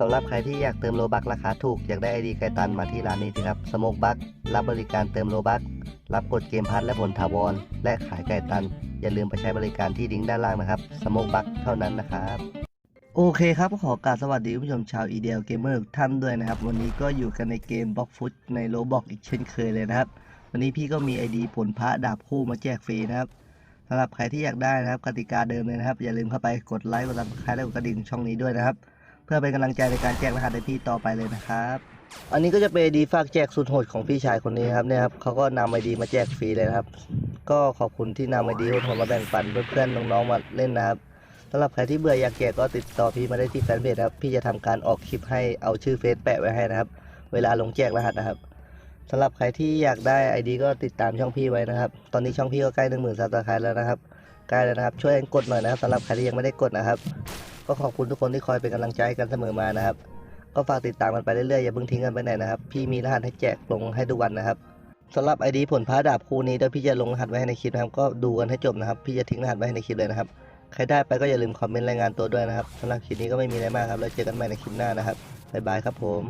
สำหรับใครที่อยากเติมโลบักราคาถูก อยากได้ไอดีไกตันมาที่ร้านนี้สิครับสโมกบักรับบริการเติมโลบักรับกดเกมพัทและผลถาวร และขายไก่ตัน อย่าลืมไปใช้บริการที่ลิงก์ด้านล่างนะครับสโมกบักเท่านั้นนะครับ โอเคครับขอกราบสวัสดีผู้ชมชาวอีเดียเกมเมอร์ทุกท่านด้วยนะครับ วันนี้ก็อยู่กันในเกมบล็อกฟุตในโลบอกอีกเช่นเคยเลยนะครับ วันนี้พี่ก็มีไอดีผลพระดาบคู่มาแจกฟรีนะครับสำหรับใครที่อยากได้นะครับกติกาเดิมเลยนะครับ อย่าลืมเข้าไปกดไลค์กดติดตามและกดกระดิ่งช่องนี้ด้วยนะครับ เพื่อเป็นกำลังใจในการแจกรหัสให้พี่ต่อไปเลยนะครับ อันนี้ก็จะเป็นดีฝากแจกสุดโหดของพี่ชายคนนี้ครับเนี่ยครับเขาก็นำไอดีมาแจกฟรีเลยนะครับ ก็ขอบคุณที่นำไอดีโหดมาแบ่งปันเพื่อนๆน้องๆมาเล่นนะครับสำหรับใครที่เบื่ออยากแจกก็ติดต่อพี่มาได้ที่แฟนเพจครับพี่จะทำการออกคลิปให้เอาชื่อเฟซแปะไว้ให้นะครับ เวลาลงแจกรหัสนะครับสำหรับใครที่อยากได้ไอดีก็ติดตามช่องพี่ไว้นะครับ ตอนนี้ช่องพี่ก็ใกล้หนึ่งหมื่นซับสไครต์แล้วนะครับ ใกล้แล้วนะครับ ช่วยกันกดหน่อยนะครับสำหรับใครที่ยังไม่ได้กดนะครับ ก็ขอบคุณทุกคนที่คอยเป็นกำลังใจกันเสมอมานะครับ ก็ฝากติดตามกันไปเรื่อยๆอย่าเพิ่งทิ้งกันไปไหนนะครับ พี่มีรหัสให้แจกลงให้ทุกวันนะครับสำหรับไอดีผลพระดาบคู่นี้เดี๋ยวพี่จะลงรหัสไว้ให้ในคลิปนะครับ ก็ดูกันให้จบนะครับ พี่จะทิ้งรหัสไว้ให้ในคลิปเลยนะครับ ใครได้ไปก็อย่าลืมคอมเมนต์รายงานตัวด้วยนะครับสำหรับคลิปนี้ก็ไม่มีอะไรมากครับ แล้วเจอกันใหม่ในคลิปหน้านะครับบ๊ายบายครับผม